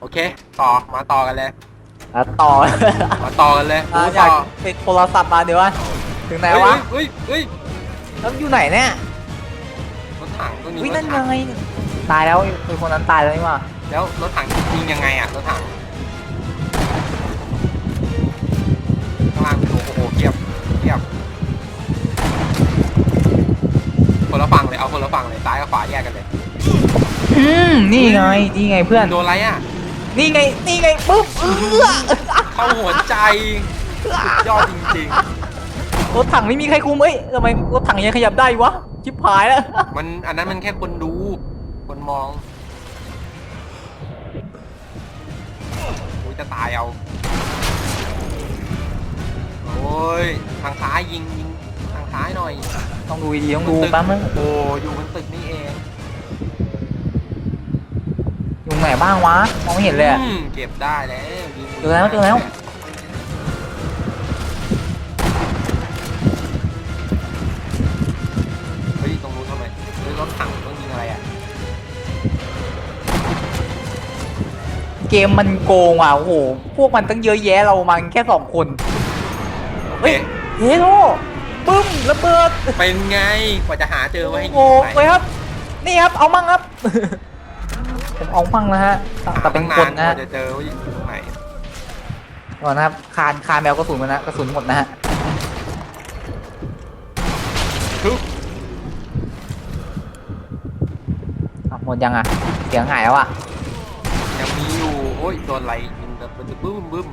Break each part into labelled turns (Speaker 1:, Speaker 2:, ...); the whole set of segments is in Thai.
Speaker 1: โอเค ต่อ มาต่อกันเลย
Speaker 2: แล้วต่อ
Speaker 1: มาต่อกันเลย
Speaker 2: อะ
Speaker 1: ดู
Speaker 2: อยา
Speaker 1: ต่
Speaker 2: ก
Speaker 1: อ
Speaker 2: เป็นโทรศัพท์มาเดี๋ยววะถึงไหนวะ
Speaker 1: เฮ้ยเฮ้ย
Speaker 2: แล้วอยู่ไหนเนี่ย
Speaker 1: เฮ้ยรถถังตัวนี้
Speaker 2: วิ
Speaker 1: ร
Speaker 2: นั่
Speaker 1: ถ
Speaker 2: น
Speaker 1: ถั
Speaker 2: ยังงไงตายแล้วคือคนนั้นตายแล้วนี่หว่า
Speaker 1: แล้วรถถังยิงยังไงอะรถถังข้างล่างโอ้โหโอ้โหเทียบเทียบคนละฝั่งเลยเอาคนละฝั่งเลยซ้ายกับขวาแยกกันเลย
Speaker 2: อืมนี่ไงนี่ไงเพื่อน
Speaker 1: โดนอะไรอะ
Speaker 2: นี่ไง นี่ไงปุ๊บเอื้อ
Speaker 1: เข้าหัวใจสุดยอดจริง
Speaker 2: รถถังไม่มีใครคุมเอ้ยทำไมรถถังยังขยับได้วะ ชิบหายแล้ว
Speaker 1: ๆ มันอันนั้นมันแค่คนดู คนมองอุ้ยจะตายเอา โอ้ย ทางซ้ายยิงยิง ทางซ้ายหน่อย
Speaker 2: ต้องดูดีๆต้องดู
Speaker 1: ตึก
Speaker 2: แป๊บนึง
Speaker 1: โอ้อยู่บนตึกนี่เอง
Speaker 2: อยู่ ไหนบ้างวะมองไม่เห็นเลยอะ
Speaker 1: อืมเก็บได้แล้วยิง
Speaker 2: เจอแล้วเจอแล้ว
Speaker 1: เฮ้ยตรงนู้นทำไมเฮ้ยรถถังต้องยิงอะไรอะ
Speaker 2: เกมมันโกงว่ะโอ้โหพวกมันตั้งเยอะแยะเรามันแค่สองคนเฮ้ยเฮโร่ปึ้มระเบิด
Speaker 1: เป็นไงกว่าจะหาเจอไว้ให้ยิ
Speaker 2: โอ้
Speaker 1: ง
Speaker 2: โห
Speaker 1: ไหน
Speaker 2: เลยครับ นี่ครับเอามั่งครับ ผมเอามั่งนะฮะแต่เป็นคนนะ
Speaker 1: หา
Speaker 2: ฮะ
Speaker 1: ตั้งาว่าจะเจอว่าอยู่ตรงไหน
Speaker 2: ก่อนนะครับคานคานแมวกระสุนมันนะกระสุนหมดนะฮะ
Speaker 1: ทุบ
Speaker 2: อะหมดยังอะเสียงหายแล้วอะ
Speaker 1: ยังมีอยู่โอ้ยโดนอะไรยิงแบบมันจะบึ้มบึ้ม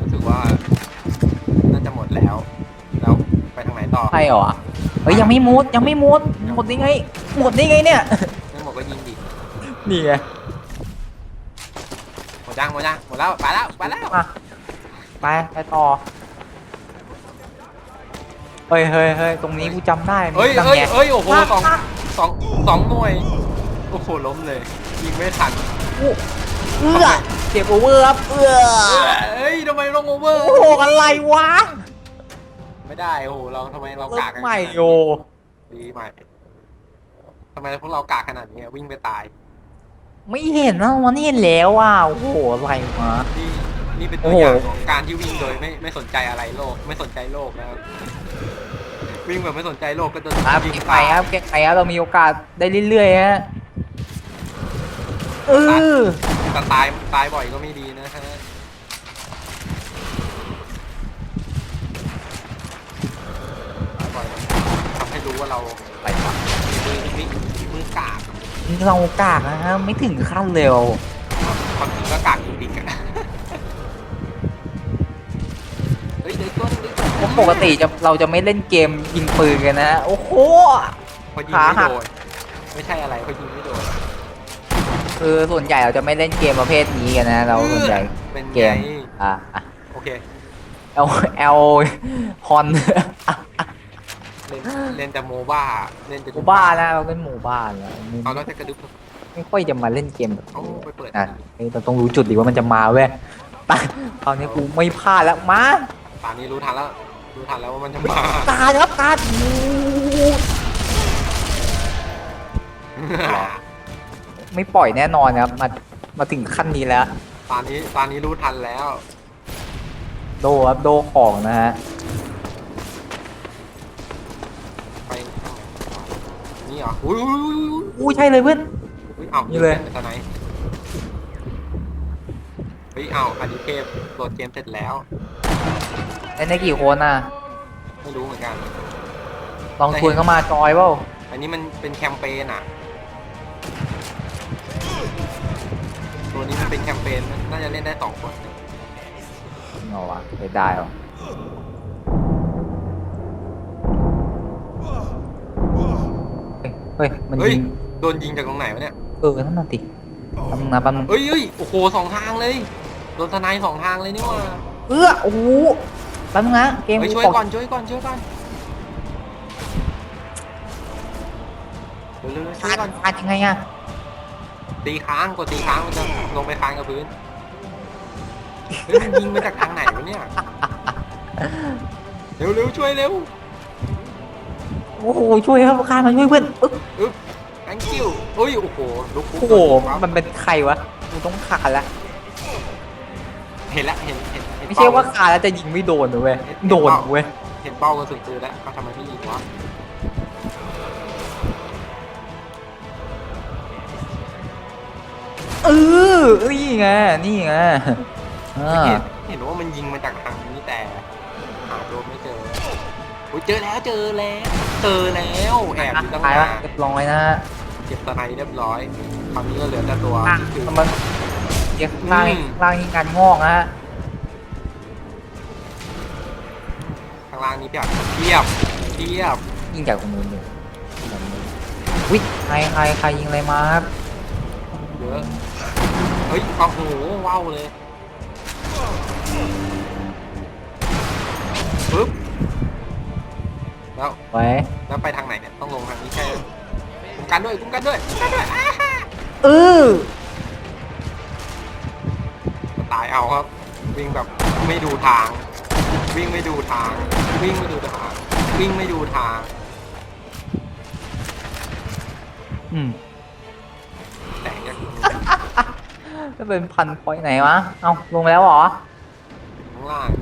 Speaker 1: รู้สึกว่าน่าจะหมดแล้วแล้วไปทางไหนต่อ
Speaker 2: ใช่เหรอเฮ้ยยังไม่มุดยังไม่มุด หมดได้ไง หมดได้ไงเนี่ย
Speaker 1: ไม่หมดก็ยิงดิ
Speaker 2: นี่ไง
Speaker 1: หมดยังหมดยังหมดแล้วไปแล้วไปแล้ว
Speaker 2: มาไปไปต่อ เฮ้ยเฮ้ยเฮ้ยตรงนี้กูจำได้
Speaker 1: เฮ้ย
Speaker 2: นั่น
Speaker 1: เฮ้ย
Speaker 2: ไง
Speaker 1: เฮ้ยโอ้โห
Speaker 2: อะ
Speaker 1: สอง
Speaker 2: อะ
Speaker 1: สองสองหน่วยโอ้โหล้มเลยยิงไม่ทัน
Speaker 2: อู้เอื้อเจ็บโอเวอร์ครับเอื้อ
Speaker 1: เอ้ยทำไมลงโอเวอร์
Speaker 2: โอ้โหอะไรวะ
Speaker 1: ไม่ได้โอ้โหเราทำไมเรา
Speaker 2: เลิ
Speaker 1: กาก
Speaker 2: ก
Speaker 1: กัน
Speaker 2: ใหม่
Speaker 1: ขนาดนี้
Speaker 2: โย
Speaker 1: ดีใหม่ ทำไมพวกเรากากขนาดนี้อะวิ่งไปตาย
Speaker 2: ไม่เห็นนะวันนี้เห็นแล้วอะโอ้โหอะไรวะ
Speaker 1: นี่นี่เป็น
Speaker 2: โอ้
Speaker 1: ตัว
Speaker 2: โห
Speaker 1: อย่างของการที่วิ่งโดยไม่ไม่สนใจอะไรโลก ไม่สนใจโลกนะครับวิ่งแบบไม่สนใจโลกก็จะ
Speaker 2: ครับ
Speaker 1: ยิง
Speaker 2: เก็บไปครับเก็บไปครับเรามีโอกาสได้เรื่อยๆฮะเออ
Speaker 1: แต่ตายตายบ่อยก็ไม่ดีนะฮะตายบ่อยทำให้รู้ว่าเรา
Speaker 2: ไปวะ
Speaker 1: มือนิดมือ กาก
Speaker 2: เรากากนะฮะไม่ถึงขั้นเร็ว
Speaker 1: ความจริงก็กากจริงๆอะเฮ้ยเดี๋ยวตัวนึงเดี๋ยวตัวนึง
Speaker 2: เพราะปกติจะเราจะไม่เล่นเกมยิงปืนกันนะฮะโอ้โห
Speaker 1: พอยิง
Speaker 2: ขา
Speaker 1: ไม่
Speaker 2: หัก
Speaker 1: โดนไม่ใช่อะไรพอยิงไม่โดน
Speaker 2: คือส่วนใหญ่เราจะไม่เล่นเกมประเภทนี้กันนะ เราส่วนใหญ่
Speaker 1: เป็น
Speaker 2: เก
Speaker 1: ไง
Speaker 2: มอะอะ
Speaker 1: โอเค
Speaker 2: เอลเอลฮอน
Speaker 1: เล่นเล่นแต่โมบ้าเล่นแต่
Speaker 2: หมู่บ้านนะเราเล่นหมู่บ้านนะ
Speaker 1: เอาแล้วจะกระดึ๊บ
Speaker 2: ไม่ค่อยจะมาเล่นเกมแบบ
Speaker 1: เอา
Speaker 2: นี้
Speaker 1: ไปเปิด
Speaker 2: นะเอ้ยเราต้องรู้จุดดิว่ามันจะมาเว้ยไปคราวนี้กูไม่พลาดแล้วมา
Speaker 1: ป่านนี้รู้ทันแล้วรู้ทันแล้วว่ามันจะมา
Speaker 2: ตาดครับตาดไม่ปล่อยแน่นอนครับมามาถึงขั้นนี้แล้ว
Speaker 1: ป่านนี้ป่านนี้รู้ทันแล้ว
Speaker 2: โดครับโดของนะฮะ
Speaker 1: เหรออุ้ยอุ้ยอุ้ยอุ้ย
Speaker 2: อู้ใช่เลยเพื่อน
Speaker 1: อุ้ยเอ้า
Speaker 2: นี่เลย
Speaker 1: ตอนไหนเฮ้ยเอ้าอดิเทพโหลดเกมเสร็จแล้ว
Speaker 2: เล่นได้กี่คนอะ
Speaker 1: ไม่รู้เหมือนกัน
Speaker 2: ลองชวนเข้ามาจอยเปล่า
Speaker 1: อันนี้มันเป็นแคมเปญอะ ตัวนี้มันเป็นแคมเปญมันน่าจะเล่นได้สองคน
Speaker 2: เอาวะไม่ได้หรอ ฮ้ยเฮ้ย มัน
Speaker 1: เฮ้ย
Speaker 2: ยิง
Speaker 1: โดนยิงจากตรงไหนวะเนี่ย
Speaker 2: เออนั่นน่ะติแป๊บนึงนะแป๊บนึง
Speaker 1: เฮ้ยเฮ้ยโอ้โหสองทางเลย โดนทนายสองทางเลยนี่หว่า
Speaker 2: เออโอ้โหแป๊บนึงนะเกม
Speaker 1: เฮ้ย
Speaker 2: กู
Speaker 1: ช่วย
Speaker 2: ตก
Speaker 1: ก่อนช่วยก่อนช่วยก่อนเร็วๆช่ว
Speaker 2: คายด
Speaker 1: ก่อน
Speaker 2: คาดยังไงอะ
Speaker 1: ตีค้างกดตีค้างมันจะลงไปค้างกับพื้นเฮ้ยมันยิงมาจากทางไหนวะเนี่ย เร็วเร็วช่วยเร็ว
Speaker 2: โอ้โหช่วยครับคาดมาช่วยเพื่อนอึ๊บ
Speaker 1: อึ๊บแองโก you อุ้ยโอ้โหลุกปุ๊บ
Speaker 2: โอ้โห
Speaker 1: ปั๊บ
Speaker 2: มันเป็นใครวะกูต้องขาดละ
Speaker 1: เห็นละเห็นเห็นเห็น
Speaker 2: ไม่ใช่ว่าขาดแล้วจะยิงไม่โดนนะเว้ยโดนเว้ย
Speaker 1: เห็นเป้ากระสุนปืนแล้วเขาทำไมไม่ยิงวะ
Speaker 2: เออนี่ไงนี่ไงอ่า
Speaker 1: เห็นเห็นว่ามันยิงมาจากทางนี้แต่หาตัวไม่เจออุ้ยเจอแล้วเจอแล้ว เจอแล้วแอบอยู่ตั้ง
Speaker 2: ตาย
Speaker 1: นา
Speaker 2: ละ
Speaker 1: น
Speaker 2: เรียบร้อยนะฮะ
Speaker 1: เก็บสไนเรียบร้อยคราวนี้ก็เหลือแต่ตัว
Speaker 2: อะ
Speaker 1: ที่คือ
Speaker 2: มันเดี๋ยวข้างล่าง
Speaker 1: อืม
Speaker 2: ข้างล่างนี่งานงอกนะฮะ
Speaker 1: ข้างล่างนี้เพียบเทียบเทียบ
Speaker 2: ยิงจากตรงนู้นเลยวิใครใครใครยิงอะไรมาครับ
Speaker 1: เยอะเฮ้ยโอ้โหว้าวเลย แล้ว
Speaker 2: ไว้
Speaker 1: แล้วไปทางไหนเนี่ยต้องลงทางนี้ใช่ไหมคุ้มกันด้วยคุ้มกันด้วยคุ้มกันด้วยอ่า
Speaker 2: เออ
Speaker 1: ตายเอาครับ วิ่งแบบไม่ดูทาง วิ่งไม่ดูทาง วิ่งไม่ดูทาง วิ่งไม่ดูทาง
Speaker 2: อืม
Speaker 1: แต่ยัง
Speaker 2: จะเป็นพันพอยต์ไหนวะ เอาลงไปแล้วเหรอ
Speaker 1: ข้างล่าง
Speaker 2: โอ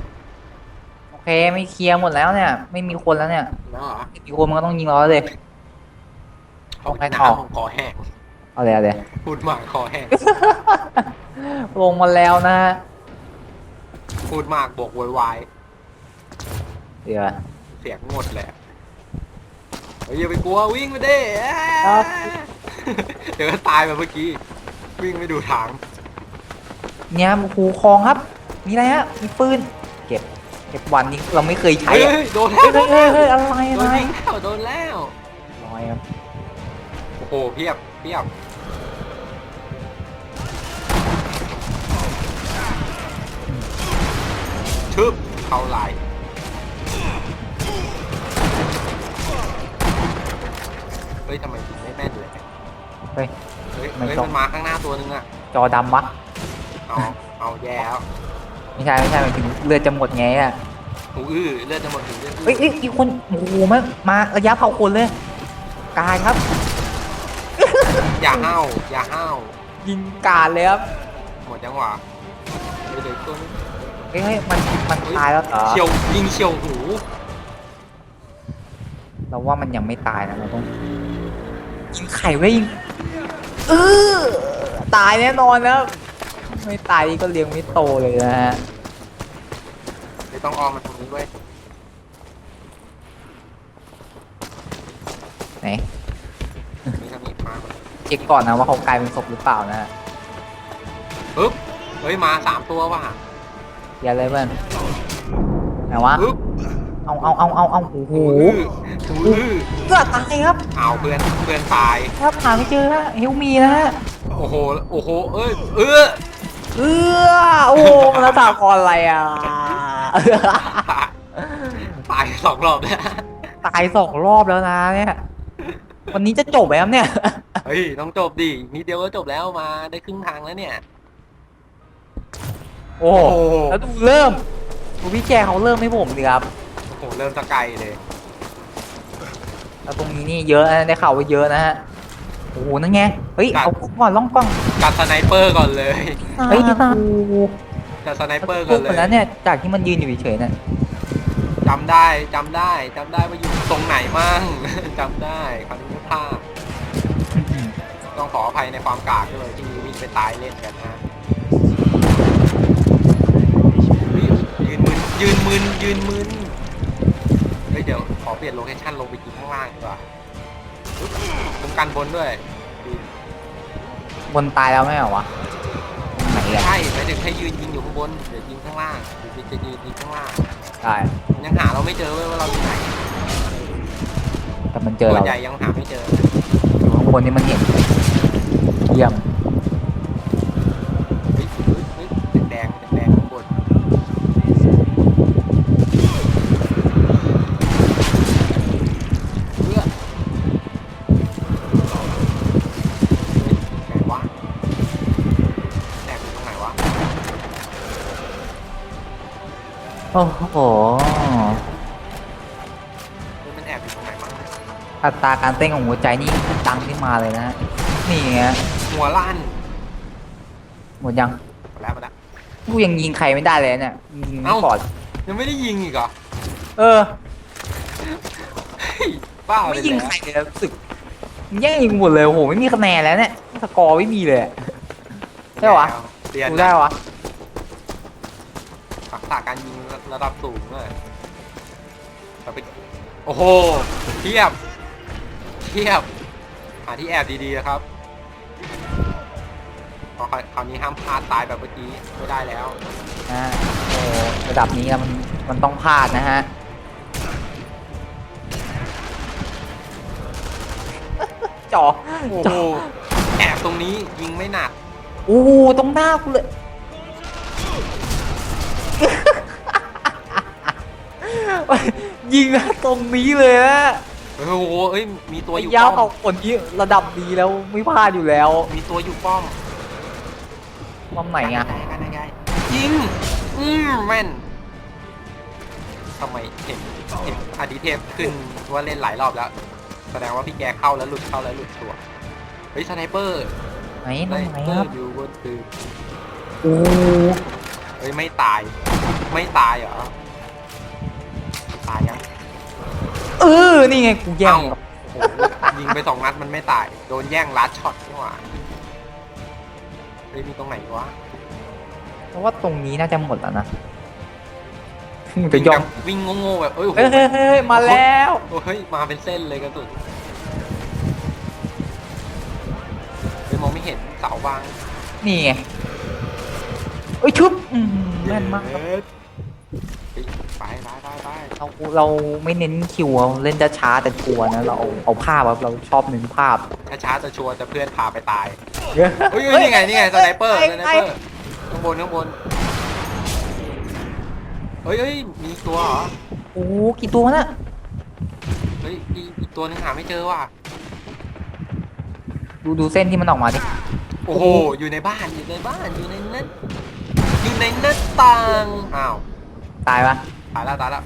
Speaker 2: เคไม่เคลียร์หมดแล้วเนี่ย ไม่มีคนแล้วเนี่ย
Speaker 1: แล้วเหรอ
Speaker 2: มีคนมันก็ต้องยิงเราแล้วเลย
Speaker 1: เอา
Speaker 2: ไป
Speaker 1: ไป
Speaker 2: ต่อ
Speaker 1: น้ำของคอแห้ง
Speaker 2: เอาเลยเอาเลย
Speaker 1: พูดมากคอแห้ง
Speaker 2: ลงมาแล้วนะฮะ
Speaker 1: พูดมากบวกโวยวาย
Speaker 2: เดี๋ยว
Speaker 1: เสียงหมดแหละเฮ้ยอย่าไปกลัววิ่งไปดิ
Speaker 2: ครับ
Speaker 1: เดี๋ยวก็ตายแบบเมื่อกี้ วิ่งไม่ดูทาง
Speaker 2: เนี่ยหูคลองครับ มีอะไรฮะมีปืน เก็บเก็บวันนี้เราไม่เคยใช้
Speaker 1: เฮ้ย
Speaker 2: อะ
Speaker 1: เฮ้ยโดนแล้
Speaker 2: เฮ้ยวเฮ้ยเฮ้ยเฮ้ยอะไร
Speaker 1: โด
Speaker 2: อะ
Speaker 1: น
Speaker 2: ไร
Speaker 1: ยิงแล้วโดนแล้ว
Speaker 2: ร้อยครับ
Speaker 1: โอ้โหเพียบเพียบชึบเข้าไหลเฮ้ยทำไมยิงไม่แม่นเลย
Speaker 2: เฮ้ย
Speaker 1: เฮ้ย
Speaker 2: ไม่
Speaker 1: เฮ้ย
Speaker 2: ต้อง
Speaker 1: มันมาข้างหน้าตัวนึงอะ
Speaker 2: จอดำวะ
Speaker 1: เอาเอาแย่แล้ว
Speaker 2: ไม่ใช่ไม่ใช่หมายถึงเลือดจะหมดไงอะ
Speaker 1: หูอื้อเลือดจะหมดถึงเลือด
Speaker 2: เฮ้ยเฮ้ยอีกคนโอ้โหมามาระยะเผาคนเลยกายครับ
Speaker 1: อย่าห้าวอย่าห้าว
Speaker 2: ยิงกาดเลยครับ
Speaker 1: หมดจังหวะเดี๋ยวเดี๋ยวตัวนึง
Speaker 2: เฮ้ยเฮ้ยมันมันตายแล้วเหรอ
Speaker 1: เฉียวยิงเฉียวหู
Speaker 2: เราว่ามันยังไม่ตายนะเราต้องยิงไข่ไว้ยิงเออตายแน่นอนแล้ว ไม่ตายนี่ก็เลี้ยงไม่โตเลยนะฮะ
Speaker 1: ไม่ต้องอ้อมมาตรงนี้เว้ย
Speaker 2: ไหน
Speaker 1: มีทางนี้มา
Speaker 2: เช็คก่อนนะว่าเขากลายเป็นศพหรือเปล่านะฮะ
Speaker 1: ปึ๊บเฮ้ยมาสามตัวว่ะ
Speaker 2: อย่าเลยเพื่อนไหนวะ
Speaker 1: ปึ๊บ
Speaker 2: เอาเอาเอาเอาเอาโอ้โห
Speaker 1: หูอื้อหูอื้อ
Speaker 2: เกือบตายครับ
Speaker 1: เอาเพื่อนเพื่อนตาย
Speaker 2: ครับหาไม่เจอฮะเฮลมีนะฮะ
Speaker 1: โอ้โห โอ้โห เอ้ย เออ
Speaker 2: เออโอ้โหแล้วตากรอะไรอะ
Speaker 1: ตายตายสองรอบแล้ว
Speaker 2: ตายสองรอบแล้วนะเนี่ย วันนี้จะจบไหมครับเนี่ย
Speaker 1: เฮ้ยต้องจบดินิดเดียวก็จบแล้วมาได้ครึ่งทางแล้วเนี่ย
Speaker 2: โอ้โห
Speaker 1: โอ้โห
Speaker 2: แล้วดูเริ่มดูพี่แจเขาเริ่มให้ผมดีครับ
Speaker 1: โอ้โหเริ่มสกายเลย
Speaker 2: แล้วตรงนี้นี่เยอะนะได้ข่าวว่าเยอะนะฮะ โอ้โหนั่นไงเฮ้ยเอากล้องก่อนล่องกล้อง
Speaker 1: จัดสไนเปอร์ก่อนเลย
Speaker 2: เฮ้ยตา
Speaker 1: จัดสไนเปอร์
Speaker 2: พ
Speaker 1: ก่
Speaker 2: ว
Speaker 1: อกนเล
Speaker 2: คนนั้น
Speaker 1: ย
Speaker 2: เนี่ยจากที่มันยืนอยู่เฉยๆเนี่ย
Speaker 1: จำได้จำได้จำได้ว่าอยู่ตรงไหนมั่งจำได้คราวนี้ไม่พลาดต้องขออภัยในความกากด้วยที่วิ่งไปตายเล่นกันนะยืนมึนยืนมึนยืนมึนเฮ้ยเดี๋ยวขอเปลี่ยนโลเคชั่นลงไปยิงข้างล่างดีกว่าปึ๊บ คุ้มกันบนด้วยดี
Speaker 2: บนตายแล้วไม่เหรอวะไหนอะ
Speaker 1: ใช่หมายถึงให้ยืนยิงอยู่ข้างบนเดี๋ยวยิงข้างล่างเดี๋ยวจะยืนยิงข้างล่าง
Speaker 2: ได้
Speaker 1: ยังหาเราไม่เจอเว้ยว่าเราอยู่ไหน
Speaker 2: แต่มันเจอ
Speaker 1: ส่ว
Speaker 2: เรา
Speaker 1: นใหญ่ยังหาไม่เจอ
Speaker 2: อยู่ข้างบนนี่มันเห็นเยี่ยม โอ้โห
Speaker 1: เฮ้ยมันแอบอยู่ตรงไหนมั้ง
Speaker 2: อัตราการเต้นของหัวใจนี่ดังขึ้นมาเลยนะฮะนี่ไง
Speaker 1: หัวลั่น
Speaker 2: หมดยัง
Speaker 1: หมดแล้วหมดแล้ว
Speaker 2: กูยังยิงใครไม่ได้เลยเนี่ยยิงไม่
Speaker 1: เอ้า
Speaker 2: ปอด
Speaker 1: ยังไม่ได้ยิงอีกเหรอ
Speaker 2: เออ
Speaker 1: เฮ้ยบ้าป
Speaker 2: ไม่
Speaker 1: แล้ว
Speaker 2: ยิงใครเลยนะรู้สึกแย่งยิงหมดเลยโอ้โหไม่มีคะแนนแล้วเนี่ยสกอร์ไม่มีเลยอะ ได้วะ
Speaker 1: เรียน
Speaker 2: ดู
Speaker 1: นะ
Speaker 2: ได้วะ
Speaker 1: ทัก ษะการยิงระดับสูงเลยเราไปโอ้โหเทียบเทียบหาที่แอบดีๆนะครับพอคราวนี้ห้ามพลาดตายแบบเมื่อกี้ไม่ได้แล้ว
Speaker 2: นะโอ้ระดับนี้แล้วมันมันต้องพลาดนะฮะจอ
Speaker 1: โอ้
Speaker 2: จ
Speaker 1: โห
Speaker 2: อ
Speaker 1: แอบตรงนี้ยิงไม่หนัก
Speaker 2: โอ้โหตรงหน้ากูเลย ยิงตรงนี้เลยนะ
Speaker 1: โอ้โหเอ้ยมีตัวอยู่
Speaker 2: ยาว
Speaker 1: ป้
Speaker 2: เอา
Speaker 1: อม
Speaker 2: คนนี้ระดับดีแล้วไม่พลาดอยู่แล้ว
Speaker 1: มีตัวอยู่ป้อม
Speaker 2: ป้อมไหนอะ
Speaker 1: ได้ได้ได้ยิงอืมแม่นทำไมเห็นเห็นอดิเทพขึ้นว่าเล่นหลายรอบแล้ว แสดงว่าพี่แกเข้าแล้วหลุดเข้าแล้วหลุดตัวเฮ้ยสไนเปอร์
Speaker 2: ไหน
Speaker 1: ส
Speaker 2: ต
Speaker 1: ไน
Speaker 2: รงไหน
Speaker 1: เปอ
Speaker 2: ครับ
Speaker 1: ร์อยู่บนตึก
Speaker 2: โอ้โห
Speaker 1: เฮ้ยไม่ตายไม่ตายเหรอ
Speaker 2: เออ นี่ไงกูแย่ง
Speaker 1: เอ้าโอ้โหยิงไปสองนัดมันไม่ตาย โดนแย่งลัดช็อตนี่หว่าเฮ้ยมีตรงไหนวะ
Speaker 2: เพราะว่าตรงนี้น่าจะหมดแล้วนะจะยอม
Speaker 1: วิ่งโง่ๆแบบเอ้ยโอ้โห
Speaker 2: เฮ้ยเฮ้ยเฮ้ยมาแล้ว
Speaker 1: โอ้เฮ้ยมาเป็นเส้นเลยกระสุนเฮ้ยมองไม่เห็นเสาบาง
Speaker 2: นี่ไงเอ้ยชุบอืมแม่นมากครับ
Speaker 1: เฮ้ยไปไปไปไป
Speaker 2: เราเราไม่เน้นคิวเราเล่นช้าๆแต่กลัวนะเราเอาเอาภาพครับเราชอบเน้นภาพ
Speaker 1: ถ้าช้าจะชัวร์จะเพื่อนพาไปตาย
Speaker 2: เฮ้ย
Speaker 1: เฮ้ยเฮ้ยนี่ไงนี่ไงสไนเปอร์
Speaker 2: ไอ้
Speaker 1: สไน
Speaker 2: ไอ้
Speaker 1: เปอร์ข้างบนข้างบนเฮ้ยเฮ้ยมีอีกตัวเหรอ
Speaker 2: โอ้โหกี่ตัวน่ะ
Speaker 1: เฮ้ยอีกอีกตัวนึงหาไม่เจอว่ะ
Speaker 2: ดูดูเส้นที่มันออกมาดิ
Speaker 1: โอ้โหอยู่ในบ้านอยู่ในบ้านอยู่ในนั้นอยู่ในหน้าต่างอ้าว
Speaker 2: ตายปะ
Speaker 1: ตายแล้วตายแล้ว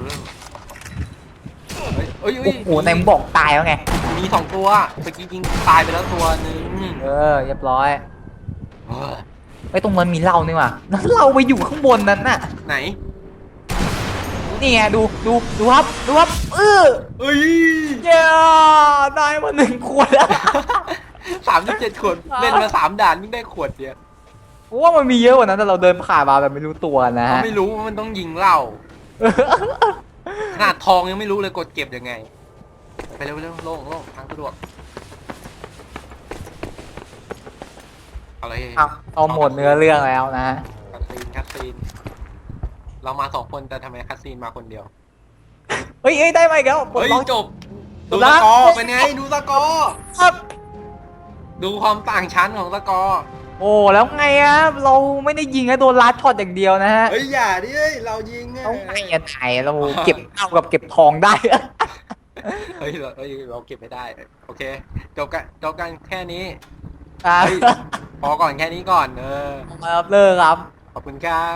Speaker 1: เออเฮ้ยเฮ้ย
Speaker 2: โอ้
Speaker 1: เฮ้ย
Speaker 2: โหในมึงบอกตายแล้วไง
Speaker 1: มีสองตัวเมื่อกี้ยิงตายไปแล้วตัวหนึ่ง
Speaker 2: เออเรียบร้อย
Speaker 1: เออ
Speaker 2: ไอ้ยตรงนั้นมีเหล้านี่ว่ะแล้วเราไปอยู่ข้างบนนั้นน่ะ
Speaker 1: ไหน
Speaker 2: นี่ไงดูดูดูครับดูครับเออ
Speaker 1: เอ้ย
Speaker 2: เย้ได้มาหนึ่งขวดแล้ว
Speaker 1: สามสิบเจ็ดขวดเล่นมาสามด่านยิ่งได้ขวดเดียว
Speaker 2: กูว่ามันมีเยอะกว่านั้นแต่เราเดินผ่านมาแบบไม่รู้ตัวนะ
Speaker 1: เขา
Speaker 2: ฮะ
Speaker 1: ไม่รู้ว่ามันต้องยิงเหล้า ขนาดทองยังไม่รู้เลยกดเก็บยังไง ไปเร็วไปเร็วโล่งโล่งทางสะดวกเอาเลย
Speaker 2: เอาเอาหมดเนื้อเรื่องแล้วนะฮะ
Speaker 1: คัสซีนคัสซีนเรามาสองคนแต่ทำไมคัสซีนมาคนเดียว
Speaker 2: เฮ้ยเฮ้ยได้ไหมครับปลด
Speaker 1: เฮ้ย
Speaker 2: ล็อก
Speaker 1: จบ
Speaker 2: จ
Speaker 1: ดู
Speaker 2: บ
Speaker 1: ส
Speaker 2: แล้ว
Speaker 1: กอร์เป็นไงดูสกอร์
Speaker 2: ครับ
Speaker 1: ดูความต่างชั้นของสกอร์
Speaker 2: โอ้แล้วไงอะเราไม่ได้ยิงแค่โดนลัดช็อตอย่างเดียวนะฮะ
Speaker 1: เฮ้ยอย่าดิเฮ้ยเรายิงอะ
Speaker 2: เราไงอะไทยเราเก็บเท่ากับเก็บทองได้
Speaker 1: เฮ้ยเราเฮ้ยเราเก็บไม่ได้ โอเคจบกันจบกันแค่นี้
Speaker 2: อะ
Speaker 1: เฮ้ยพอก่อนแค่นี้ก่อนเออ
Speaker 2: ครับเลิกครับ
Speaker 1: ขอบคุณครับ